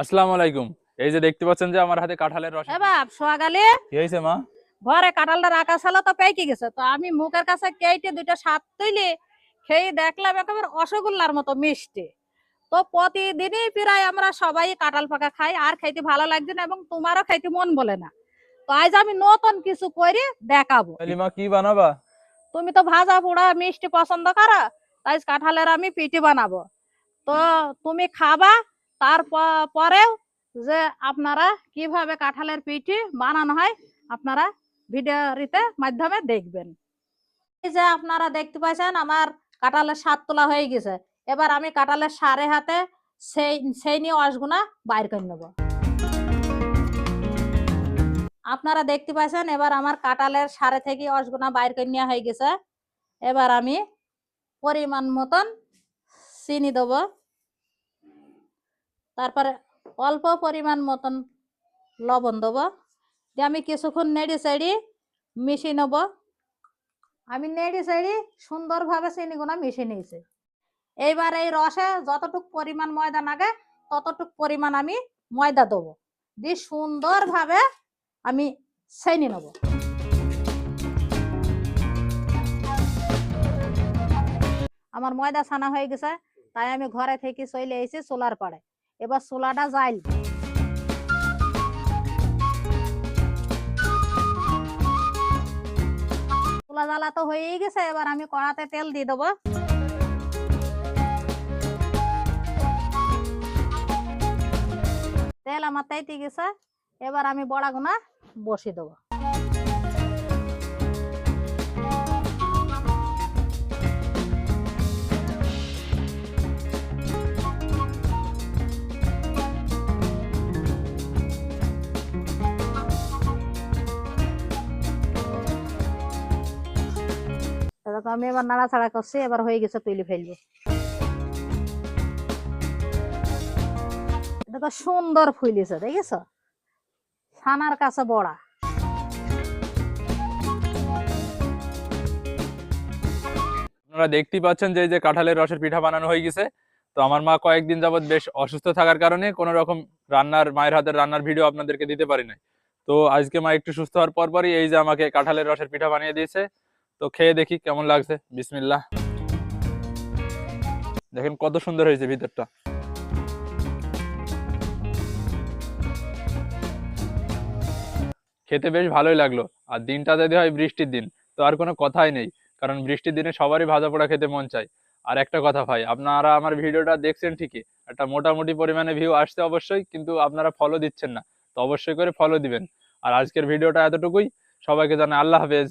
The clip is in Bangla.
আসসালামু আলাইকুম। এই যে দেখতে পাচ্ছেন যে আমার হাতে কাঁঠালের রস। এ বাপ সোয়াগালে কি হয়েছে মা? ঘরে কাঁঠালটা রাখা ছিল তো পেকে গেছে তো আমি মুখের কাছে কেটে দুইটা সাপ তুইলে খেয়ে দেখলাম একেবারে রসগোল্লার মতো মিষ্টি। তো প্রতিদিনই প্রায় আমরা সবাই কাঁঠাল পাকা খাই আর খাইতে ভালো লাগছে না এবং তোমারও খাইতে মন বলে না। তো আজ আমি নতুন কিছু করে দেখাবো। মা কি বানাবা? তুমি তো ভাজা পোড়া মিষ্টি পছন্দ করো তাই কাঁঠালের আমি পিঠে বানাবো। তো তুমি খাবা তারপর পরেও যে আপনারা কীভাবে কাঁঠালের পিঠে বানানো হয় আপনারা ভিডিওতে মাধ্যমে দেখবেন। এই যে আপনারা দেখতে পাচ্ছেন আমার কাঁঠালের স্বাদ তোলা হয়ে গেছে। এবার আমি কাঁঠালের সারে হাতে সেই সেই নিয়ে অসগুনা বাইর করে নেব। আপনারা দেখতে পাচ্ছেন এবার আমার কাঁঠালের সারে থেকে অসগুনা বাইর করে নেওয়া হয়ে গেছে। এবার আমি পরিমাণ মতন চিনি দেব। তারপরে অল্প পরিমাণ মতন লবণ দেবো। দিয়ে আমি কিছুক্ষণ নেড়ে সেড়ি মিশিয়ে নেব। আমি নেড়ে সেড়ি সুন্দরভাবে চিনিগুলো মিশিয়ে নিয়েছি। এইবার এই রসে যতটুক পরিমাণ ময়দা লাগে, ততটুক পরিমাণ আমি ময়দা দেবো। দিয়ে সুন্দরভাবে আমি ছেনি নেব। আমার ময়দা ছানা হয়ে গেছে, তাই আমি ঘরে থেকে চলে এসেছি চোলার পাড়ে। এবার সোলাটা যাইল সোলা জ্বালা তো হয়েই গেছে, এবার আমি কড়াতে তেল দিয়ে দেবো। তেল আমার তাইতে গেছে, এবার আমি বড়া বড়াগুনা বসিয়ে দেবো। এরকম আমি এবার নাড়াচাড়া করছি, এবার হয়ে গেছে ফেলব। এটা সুন্দর দেখেছ? ছানার কাছে বড়া। দেখতেই পাচ্ছেন যে যে কাঁঠালের রসের পিঠা বানানো হয়ে গেছে। তো আমার মা কয়েকদিন যাবত বেশ অসুস্থ থাকার কারণে কোনো রকম রান্নার, মায়ের হাতের রান্নার ভিডিও আপনাদেরকে দিতে পারি নাই। তো আজকে মা একটু সুস্থ হওয়ার পর পরই এই যে আমাকে কাঁঠালের রসের পিঠা বানিয়ে দিয়েছে। তো খেয়ে দেখি কেমন লাগছে। বিসমিল্লাহ। দেখেন কত সুন্দর হয়েছে ভিতরটা। খেতে বেশ ভালোই লাগল। আর দিনটা যদি হয় বৃষ্টির দিন, তো আর কোনো কথাই নেই। কারণ বৃষ্টির দিনে সবারই ভাজা পোড়া খেতে মন চায়। আর একটা কথা ভাই, আপনারা আমার ভিডিওটা দেখছেন ঠিকই। একটা মোটামুটি পরিমাণে ভিউ আসছে অবশ্যই, কিন্তু আপনারা ফলো দিচ্ছেন না। তো অবশ্যই করে ফলো দিবেন। আর আজকের ভিডিওটা এতটুকুই। সবাইকে জানাই আল্লাহ হাফেজ।